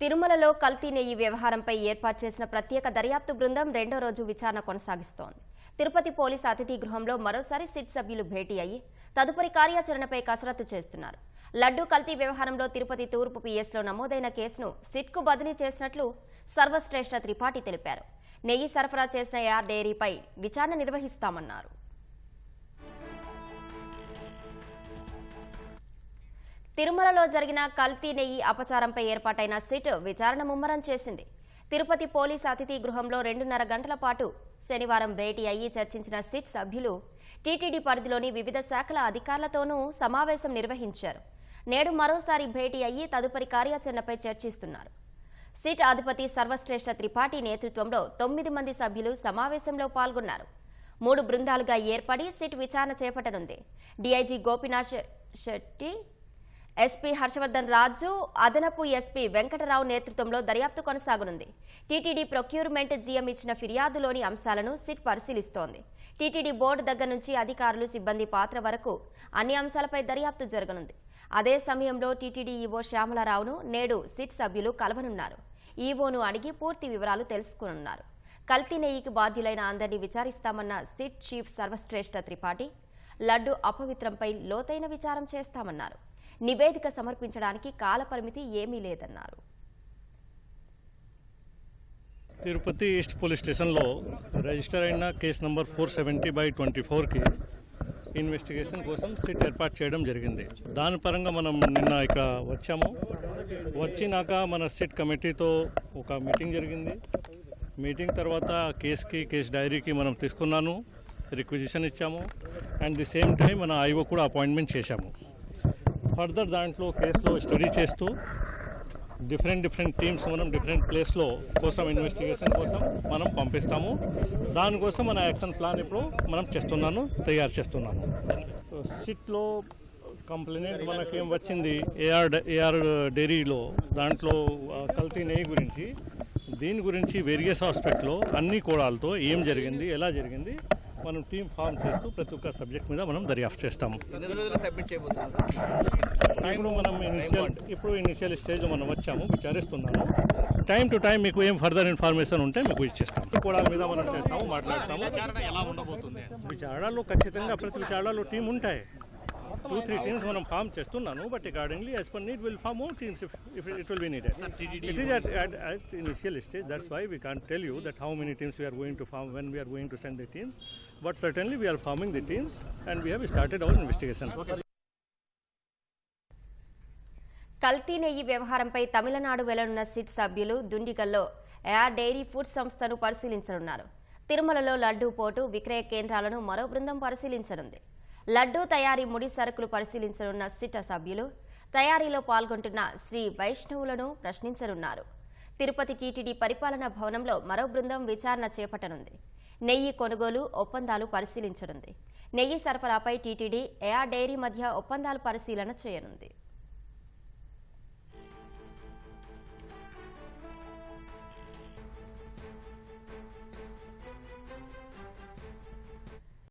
తిరుమలలో కల్తీ నెయ్యి వ్యవహారంపై ఏర్పాటు చేసిన ప్రత్యేక దర్యాప్తు బృందం రెండో రోజు విచారణ కొనసాగిస్తోంది. తిరుపతి పోలీస్ అతిథి గృహంలో మరోసారి సిట్ సభ్యులు భేటీ అయ్యి తదుపరి కార్యాచరణపై కసరత్తు చేస్తున్నారు. లడ్డూ కల్తీ వ్యవహారంలో తిరుపతి తూర్పు పీఎస్లో నమోదైన కేసును సిట్కు బదిలీ చేసినట్లు సర్వశ్రేష్ఠ త్రిపాఠి తెలిపారు. నెయ్యి సరఫరా చేసిన యార్ డైరీపై విచారణ నిర్వహిస్తామన్నారు. తిరుమలలో జరిగిన కల్తీ నెయ్యి అపచారంపై ఏర్పాటైన సిట్ విచారణ ముమ్మరం చేసింది. తిరుపతి పోలీస్ అతిథి గృహంలో రెండున్నర గంటల పాటు శనివారం భేటీ అయ్యి చర్చించిన సిట్ సభ్యులు టీటీడీ పరిధిలోని వివిధ శాఖల అధికారులతోనూ సమావేశం నిర్వహించారు. నేడు మరోసారి భేటీ అయ్యి తదుపరి కార్యాచరణపై చర్చిస్తున్నారు. సిట్ అధిపతి సర్వశ్రేష్ఠ త్రిపాఠి నేతృత్వంలో తొమ్మిది మంది సభ్యులు సమావేశంలో పాల్గొన్నారు. మూడు బృందాలుగా ఏర్పడి సిట్ విచారణ చేపట్టనుంది. డీఐజీ గోపినాథ్ శెట్టి ఎస్పీ హర్షవర్ధన్ రాజు అదనపు ఎస్పీ వెంకటరావు నేతృత్వంలో దర్యాప్తు కొనసాగనుంది. టీటీడీ ప్రొక్యూర్మెంట్ జీఎం ఇచ్చిన ఫిర్యాదులోని అంశాలను సిట్ పరిశీలిస్తోంది. టీటీడీ బోర్డు దగ్గర నుంచి అధికారులు సిబ్బంది పాత్ర వరకు అన్ని అంశాలపై దర్యాప్తు జరగనుంది. అదే సమయంలో టీటీడీ ఈవో శ్యామలారావును నేడు సిట్ సభ్యులు కలవనున్నారు. ఈవోను అడిగి పూర్తి వివరాలు తెలుసుకోనున్నారు. కల్తీ నెయ్యికి బాధ్యులైన అందరినీ విచారిస్తామన్న సిట్ చీఫ్ సర్వశ్రేష్ఠ త్రిపాఠి లడ్డు అపవిత్రంపై లోతైన విచారం చేస్తామన్నారు. నివేదిక సమర్పించడానికి కాలపరిమితి ఏమీ లేదన్నారు. తిరుపతి ఈస్ట్ పోలీస్ స్టేషన్లో రిజిస్టర్ అయిన case number four seventy by twenty ఫోర్కి ఇన్వెస్టిగేషన్ కోసం సిట్ ఏర్పాటు చేయడం జరిగింది. దాని పరంగా మనం నిన్న ఇక వచ్చాము. వచ్చినాక మన సిట్ కమిటీతో ఒక మీటింగ్ జరిగింది. మీటింగ్ తర్వాత కేసుకి కేసు డైరీకి మనం తీసుకున్నాను రిక్విజిషన్ ఇచ్చాము. అండ్ ది సేమ్ టైం మన ఐఓ కూడా అపాయింట్మెంట్ చేశాము. ఫర్దర్ దాంట్లో కేసులో స్టడీ చేస్తూ డిఫరెంట్ డిఫరెంట్ టీమ్స్ మనం డిఫరెంట్ ప్లేస్లో కోసం ఇన్వెస్టిగేషన్ కోసం మనం పంపిస్తాము. దానికోసం మన యాక్షన్ ప్లాన్ ఇప్పుడు మనం చేస్తున్నాను తయారు చేస్తున్నాను. సిట్లో కంప్లైంట్ మనకేం వచ్చింది? ఏఆర్ ఏఆర్ డైరీలో దాంట్లో కల్తీ నెయ్యి గురించి దీని గురించి వేరియస్ హాస్పిటల్లో అన్ని కోణాలతో ఏం జరిగింది ఎలా జరిగింది? మనం టీం ఫామ్ చేస్తూ ప్రతి ఒక్క సబ్జెక్ట్ మీద మనం దర్యాప్తు చేస్తాము. ఇప్పుడు మనం ఇనిషియల్ ఇప్పుడు ఇనిషియల్ స్టేజ్ మనం వచ్చాము విచారిస్తున్నాము. టైం టు టైం మీకు ఏం ఫర్దర్ ఇన్ఫర్మేషన్ ఉంటే మీకు ఇచ్చేస్తాం. కూడా మీద మనం చేస్తాము మాట్లాడతాము. ఎలా ఉండబోతుంది? విచారణలో ఖచ్చితంగా ప్రతి విచారణలో టీం ఉంటాయి. టూ త్రీ టీమ్స్ మనం ఫామ్ చేస్తున్నాను but accordingly as per need will form more teams if it will be needed it is initial stage that's why we can tell you that how many teams we are going to form when we are going to send the teams but certainly we are forming the teams and we have started our investigation కల్తీ నెయ్యి వ్యవహారంపై Tamil Nadu వెళ్ళనున్న SIT సభ్యులు దుండికల్లో ఎయా dairy food సంస్థను పరిశీలించనున్నారు. తిరుమలలో లడ్డూ పోటు విక్రయ కేంద్రాలను మరో బృందం పరిశీలించనుంది. లడ్డూ తయారీ ముడి సరుకులు పరిశీలించనున్న సిట సభ్యులు తయారీలో పాల్గొంటున్న శ్రీ వైష్ణవులను ప్రశ్నించనున్నారు. తిరుపతి టీటీడీ పరిపాలనా భవనంలో మరో బృందం విచారణ చేపట్టనుంది. నెయ్యి కొనుగోలు ఒప్పందాలు పరిశీలించనుంది. నెయ్యి సరఫరాపై టీటీడీ ఎయా డైరీ మధ్య ఒప్పందాలు పరిశీలన చేయనుంది.